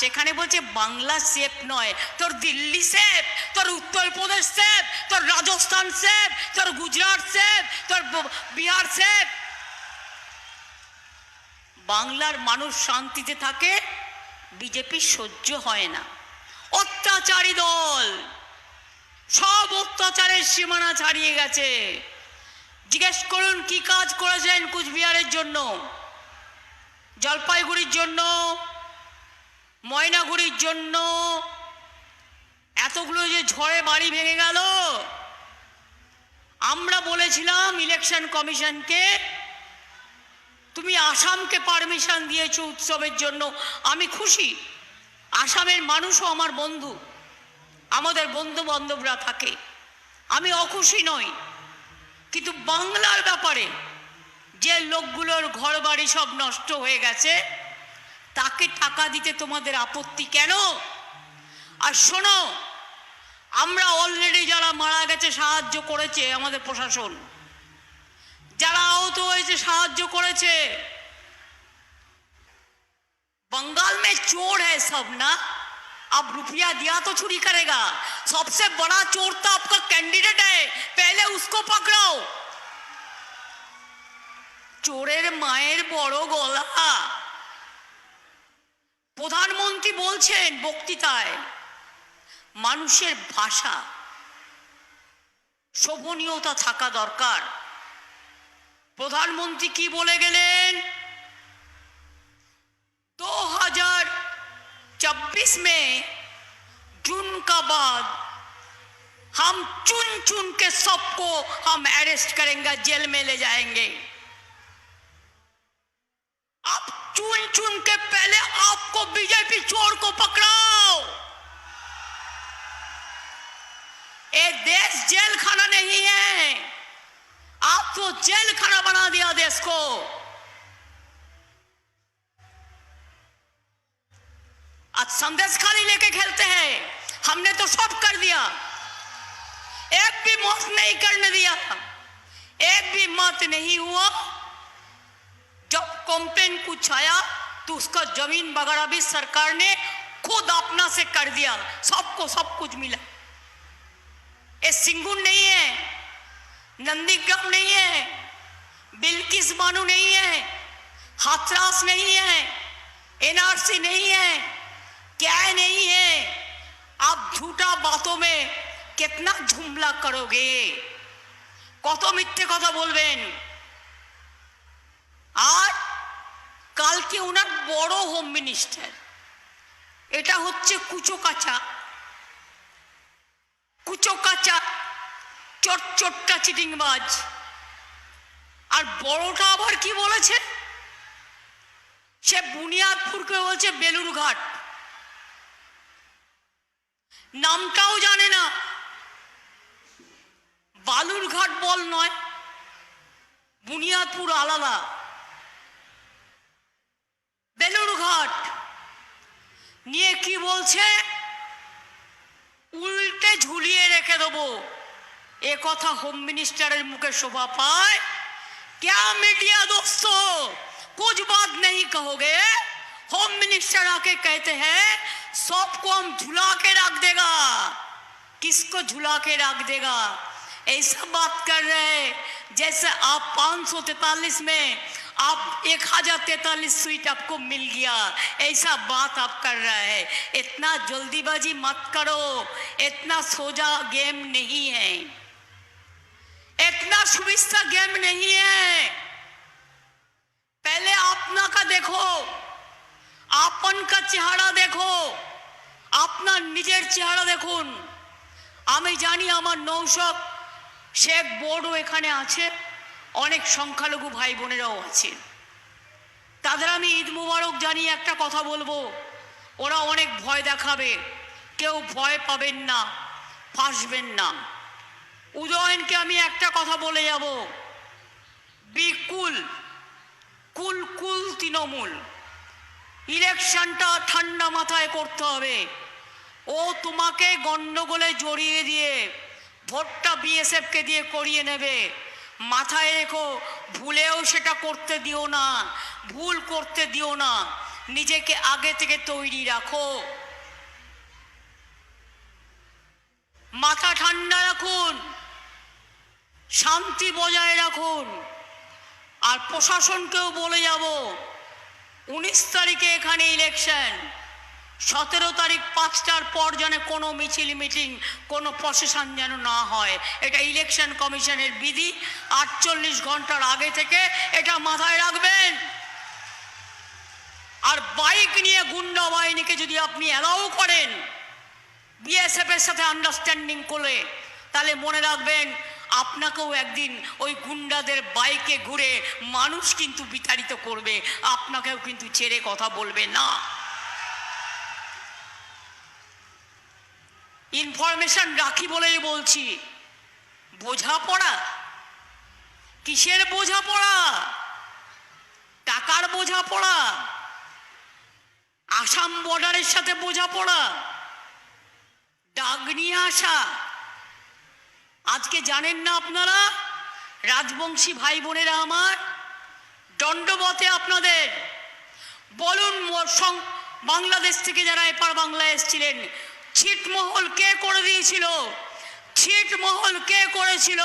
সেখানে বলছে, বাংলা সেফ নয়। তোর দিল্লি সেফ তোর উত্তরপ্রদেশ সেফ তোর রাজস্থান সেফ তোর গুজরাট সেফ তোর বিহার সেফ বাংলার মানুষ শান্তিতে থাকে, বিজেপি সহ্য হয় না। অত্যাচারী দল, সব অত্যাচারের সীমানা ছাড়িয়ে গেছে। জিজ্ঞেস করুন, কি কাজ করেছেন কুচবিহারের জন্য, জলপাইগুড়ির জন্য ময়নাগুড়ির জন্য এতগুলো যে ঝড়ে বাড়ি ভেঙে গেল। আমরা বলেছিলাম ইলেকশন কমিশনকে, তুমি আসামকে পারমিশন দিয়েছ উৎসবের জন্য। আমি খুশি। আসামের মানুষও আমার বন্ধু। আমাদের বন্ধু বান্ধবরা থাকে। আমি অখুশি নই। কিন্তু বাংলার ব্যাপারে যে লোকগুলোর ঘর বাড়ি সব নষ্ট হয়ে গেছে তাকে টাকা দিতে তোমাদের আপত্তি কেন আর শোনো আমরা অলরেডি যারা মারা গেছে সাহায্য করেছে আমাদের প্রশাসন যারা আহত হয়েছে সাহায্য করেছে बंगाल में चोर है सब ना अब रुपया दिया तो चोरी करेगा सबसे बड़ा चोर तो आपका कैंडिडेट है पहले उसको पकड़ो চোরের মায়ের বড় গলা প্রধানমন্ত্রী বলছেন বক্তৃতায় মানুষের ভাষা শোভনীয়তা থাকা দরকার প্রধানমন্ত্রী কি বলে গেলেন 2026 में जून का बाद हम चुन चुन के सबको हम अरेस्ट करेंगे जेल में ले जाएंगे बीजेपी चोर को पकड़ाओ। ये देश जेल खाना नहीं है। आप तो जेल खाना बना दिया देश को। आज संदेश खाली लेके खेलते हैं। हमने तो सब कर दिया। एक भी मौत नहीं करने दिया। एक भी मत नहीं हुआ। जब कंप्लेन कुछ आया तो उसका जमीन वगैरह भी सरकार ने खुद अपना से कर दिया सबको सब कुछ मिला ये सिंगुन नहीं है नंदीग्राम नहीं है बिल्किस बानू नहीं है हाथरास नहीं है एनआरसी नहीं है क्या नहीं है आप झूठा बातों में कितना झुमला करोगे কত মিথ্যে কথা বলবেন কালকে ওনার বড় হোম মিনিস্টার। এটা হচ্ছে কুচো কাচা কুচো কাচা চট চট্টা চিটিংবাজ। আর বড়টা আবার কি বলেছে? সে বুনিয়াদপুরকে বলছে বেলুরঘাট। নামটাও জানে না। বালুরঘাট বল নয়, বুনিয়াদপুর আলাদা। বেলুরঘাট নিয়ে কি বলছে উল্টে ঝুলিয়ে রেখে দেবো এ কথা হোম মিনিস্টারের মুখে শোভা পায় क्या मीडिया दोस्तों कुछ बात नहीं कहोगे होम मिनिस्टर आके कहते हैं सबको हम झुला के रख देगा किसको झुला के रख देगा ऐसा बात कर रहे हैं जैसे आप 543 में आप एक हजार तैतालीस सीट आपको मिल गया ऐसा बात आप कर रहा है इतना जल्दीबाजी मत करो इतना सोजा गेम नहीं है इतना सुविस्ता गेम नहीं है पहले अपना का देखो আপন কা চেহারা দেখো আপনার নিজের চেহারা দেখুন আমি জানি আমার নৌসব শেখ বোর্ডও এখানে আছে অনেক সংখ্যালঘু ভাই বোনেরাও আছে তাদের আমি ঈদ মুবারক জানিয়ে একটা কথা বলব। ওরা অনেক ভয় দেখাবে। কেউ ভয় পাবেন না, ফাঁসবেন না। উদয়নকে আমি একটা কথা বলে যাব। বিকুল, কুল কুল তৃণমূল। ইলেকশনটা ঠান্ডা মাথায় করতে হবে। ও তোমাকে গণ্ডগোলে জড়িয়ে দিয়ে ভোটটা বিএসএফকে দিয়ে করিয়ে নেবে। মাথায় রেখো, ভুলেও সেটা করতে দিও না, ভুল করতে দিও না, নিজেকে আগে থেকে তৈরি রাখো। মাথা ঠান্ডা রাখুন, শান্তি বজায় রাখুন। আর প্রশাসনকেও বলে যাব, উনিশ তারিখে এখানে ইলেকশন সতেরো তারিখ পাঁচটার পর যেন কোনো মিছিল মিটিং, কোনো প্রশাসন যেন না হয়। এটা ইলেকশন কমিশনের বিধি, আটচল্লিশ ঘণ্টার আগে থেকে এটা মাথায় রাখবেন। আর বাইক নিয়ে গুন্ডা বাহিনীকে যদি আপনি অ্যালাউ করেন বিএসএফ এর সাথে আন্ডারস্ট্যান্ডিং করে তাহলে মনে রাখবেন আপনাকেও একদিন ওই গুন্ডাদের বাইকে ঘুরে মানুষ কিন্তু বিতাড়িত করবে। আপনাকেও কিন্তু ছেড়ে কথা বলবে না। ইনফরমেশন রাখি বলেই বলছি। বোঝাপড়া? কিসের বোঝাপড়া? টাকার বোঝাপড়া? আসাম বর্ডারের সাথে বোঝাপড়া? ডাক নিয়ে আসা? আজকে জানেন না আপনারা? রাজবংশী ভাই বোনেরা আমার, দণ্ডবতে আপনাদের। বলুন বাংলাদেশ থেকে যারা এপার বাংলায় এসেছিলেন ছিটমহল কে করে দিয়েছিল? ছিটমহল কে করেছিল?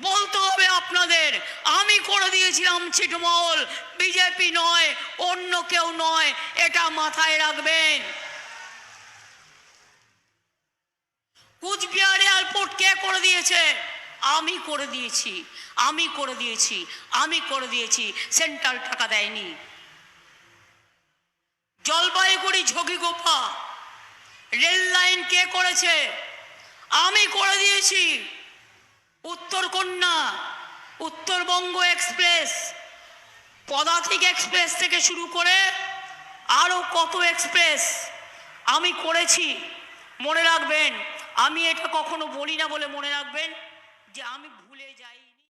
বলতে হবে আপনাদের, আমি করে দিয়েছিলাম ছিটমহল। বিজেপি নয়, অন্য কেউ নয়, এটা মাথায় রাখবেন। কুচবিহার এয়ারপোর্ট কে করে দিয়েছে? আমি করে দিয়েছি, আমি করে দিয়েছি, আমি করে দিয়েছি, সেন্ট্রাল টাকা দেয়নি। জলপাইগুড়ি ঝগিগোপা রেল লাইন কে করেছে? আমি করে দিয়েছি। উত্তরকন্যা উত্তরবঙ্গ এক্সপ্রেস। পদাতিক এক্সপ্রেস থেকে শুরু করে আরও কত এক্সপ্রেস আমি করেছি। মনে রাখবেন, আমি এটা কখনো বলি না বলে মনে রাখবেন যে আমি ভুলে যাই।